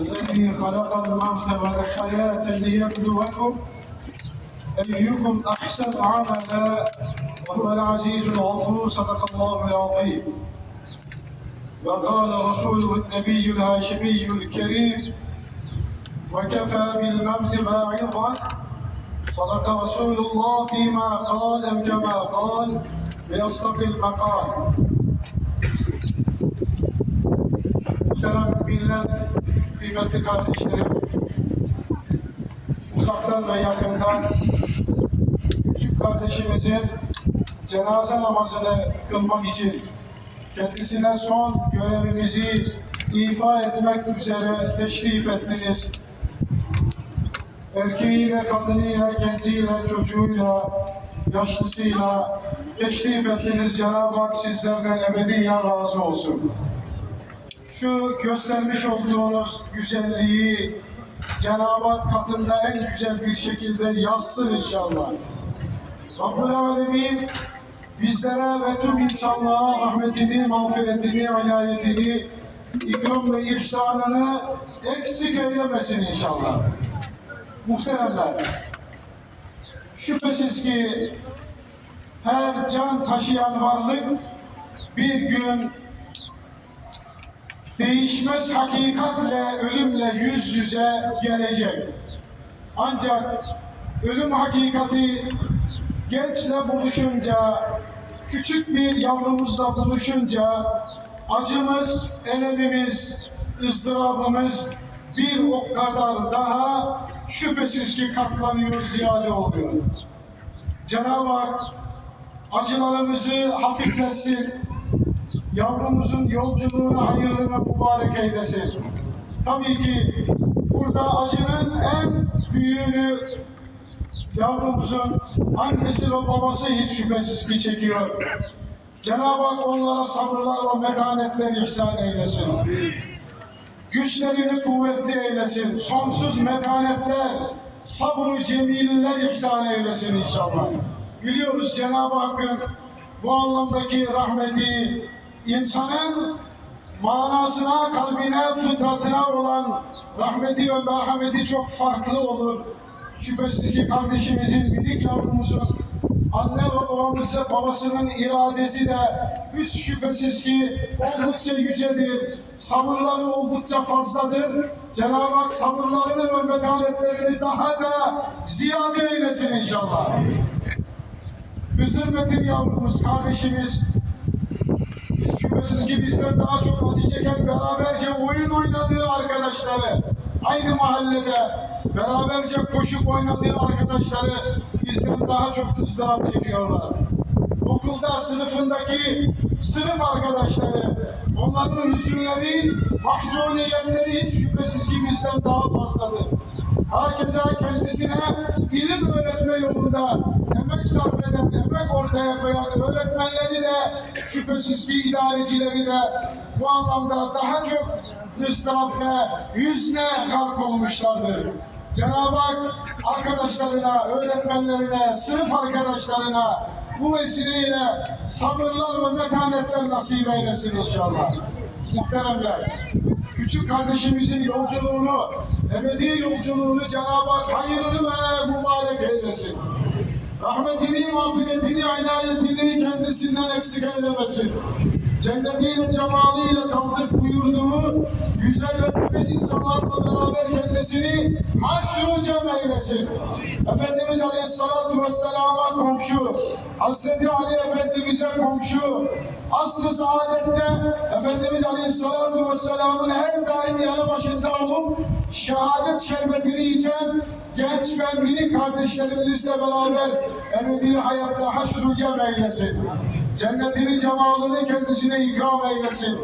الذي خلق الموت والحياة ليبلوكم أيكم أحسن عملا وهو العزيز الغفور صدق الله العظيم. وقال رسوله النبي الهاشمي الكريم وكفى بالموت باعظا صدق رسول الله فيما قال أو كما قال بأصدق المقال. müminler, kıymetli kardeşlerim, uzaktan ve yakından küçük kardeşimizin cenaze namazını kılmak için kendisine son görevimizi ifa etmek üzere teşrif ettiniz erkeğiyle, kadınıyla, genciyle, çocuğuyla, yaşlısıyla teşrif ettiniz. Cenab-ı Hak sizlerden ebediyen razı olsun. Şu göstermiş olduğunuz güzelliği Cenab-ı Hak katında en güzel bir şekilde yazsın inşallah. Rabbül Alemin bizlere ve tüm insanlığa rahmetini, mağfiretini, inayetini, ikram ve ihsanını eksik eylemesin inşallah. Muhteremler, şüphesiz ki her can taşıyan varlık bir gün değişmez hakikatle, ölümle yüz yüze gelecek. Ancak ölüm hakikati gençle buluşunca, küçük bir yavrumuzla buluşunca acımız, elemimiz, ızdırabımız bir o kadar daha şüphesiz ki katlanıyor, ziyade oluyor. Cenab-ı Hak acılarımızı hafifletsin, yavrumuzun yolculuğunu hayırlı ve mübarek eylesin. Tabii ki burada acının en büyüğünü yavrumuzun annesi ve babası hiç şüphesiz ki çekiyor. Cenab-ı Hak onlara sabırlar ve metanetler ihsan eylesin. Güçlerini kuvvetli eylesin. Sonsuz metanetler, sabrı cemiller ihsan eylesin inşallah. Biliyoruz Cenab-ı Hakk'ın bu anlamdaki rahmeti insanın manasına, kalbine, fıtratına olan rahmeti ve merhameti çok farklı olur. Şüphesiz ki kardeşimizin, minik yavrumuzun anne ve babamızın, babasının iradesi de hiç şüphesiz ki oldukça yücedir. Sabırları oldukça fazladır. Cenab-ı Hak sabırlarını ve metanetlerini daha da ziyade eylesin inşallah. Hızır Metin yavrumuz, kardeşimiz, şüphesiz ki bizden daha çok acı çeken beraberce oyun oynadığı arkadaşları, aynı mahallede beraberce koşup oynadığı arkadaşları bizden daha çok ızdırap çekiyorlar. Okulda sınıfındaki sınıf arkadaşları, onların hüzünleri, mahzuniyetleri şüphesiz ki bizden daha fazladır. Hakeza kendisine ilim öğretme yolunda emek sarf eden, emek ortaya koyan öğretmenleri de şüphesiz ki idarecileri de bu anlamda daha çok ıstırap ve hüzne gark olmuşlardır. Cenab-ı Hak arkadaşlarına, öğretmenlerine, sınıf arkadaşlarına bu vesileyle sabırlar ve metanetler nasip eylesin inşallah. Muhteremler, küçük kardeşimizin yolculuğunu, ebedi yolculuğunu Cenab-ı Hak hayırlı ve mübarek eylesin. Rahmetini, mağfiretini, inayetini kendisinden eksik eylemesin. Cennetiyle, cemaliyle taltif buyurduğu güzel ve temiz insanlarla beraber kendisini haşr-ı cem eylesin. Efendimiz Aleyhisselatü Vesselam'a komşu, Hazreti Ali Efendimiz'e komşu, asr-ı saadette Efendimiz Aleyhisselatü Vesselam'ın her daim yanı başında olup şehadet şerbetini içen genç ve minik kardeşlerimizle beraber ebedi hayatta haşr-ı cem eylesin. Cennetini, cemalini kendisine ikram eylesin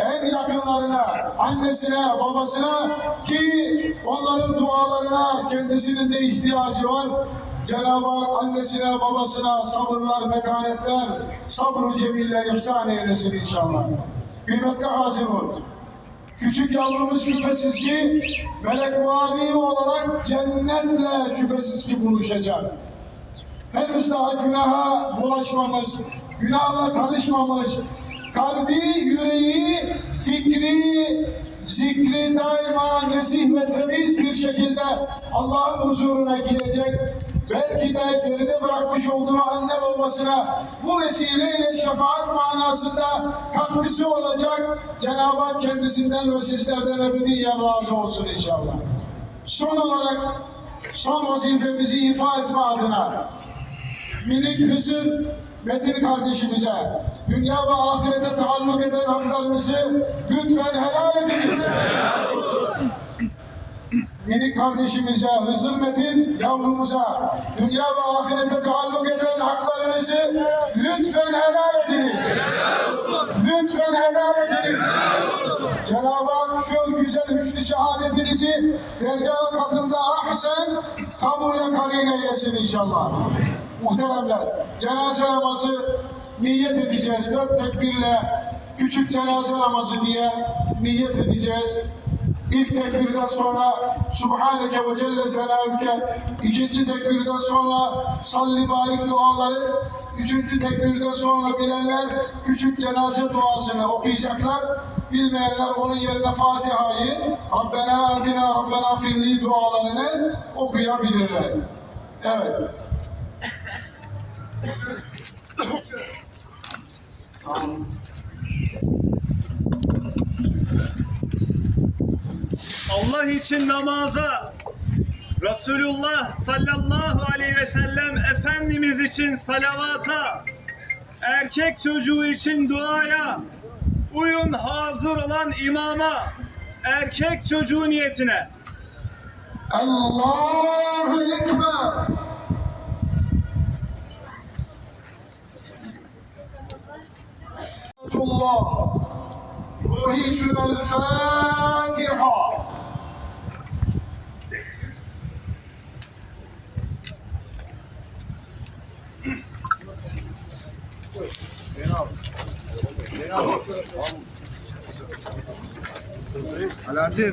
en yakınlarına, annesine, babasına ki onların dualarına kendisinin de ihtiyacı var. Cenab-ı Hak annesine, babasına sabırlar, metanetler, sabr-ı cemiller ihsan eylesin inşallah. Kıymetli Hazirun, küçük yavrumuz şüphesiz ki melekvari olarak cennetle şüphesiz ki buluşacak henüz daha günaha bulaşmamış, günahla tanışmamış, kalbi, yüreği, fikri, zikri daima nezih ve temiz bir şekilde Allah'ın huzuruna gidecek. Belki de geride bırakmış olduğu anne babasına bu vesileyle şefaat manasında katkısı olacak. Cenab-ı Hak kendisinden ve sizlerden ebediyen razı olsun inşallah. Son olarak son vazifemizi ifa etme adına minik Hızır Metin kardeşimize dünya ve ahirete taalluk eden haklarınızı lütfen helal ediniz. Minik kardeşimize, Hızır Metin yavrumuza dünya ve ahirete taalluk eden haklarınızı lütfen helal ediniz. Lütfen helal ediniz. Cenab-ı Hak şu güzel üçlü şehadetinizi dergah katında ahsen kabule karin eylesin inşallah. Muhteremler, cenaze namazı niyet edeceğiz. Dört tekbirle küçük cenaze namazı diye niyet edeceğiz. İlk tekbirden sonra Subhaneke ve Celle Fenavike, ikinci tekbirden sonra salli barik duaları, üçüncü tekbirden sonra bilenler küçük cenaze duasını okuyacaklar. Bilmeyenler onun yerine Fatiha'yı, Rabbena atina, Rabbena firli dualarını okuyabilirler. Evet. Allah için namaza, Resulullah sallallahu aleyhi ve sellem Efendimiz için salavata, erkek çocuğu için duaya, uyun hazır olan imama, erkek çocuğu niyetine. Allahu Ekber. رحمة الله وهجر الفاتحة Alaaddin.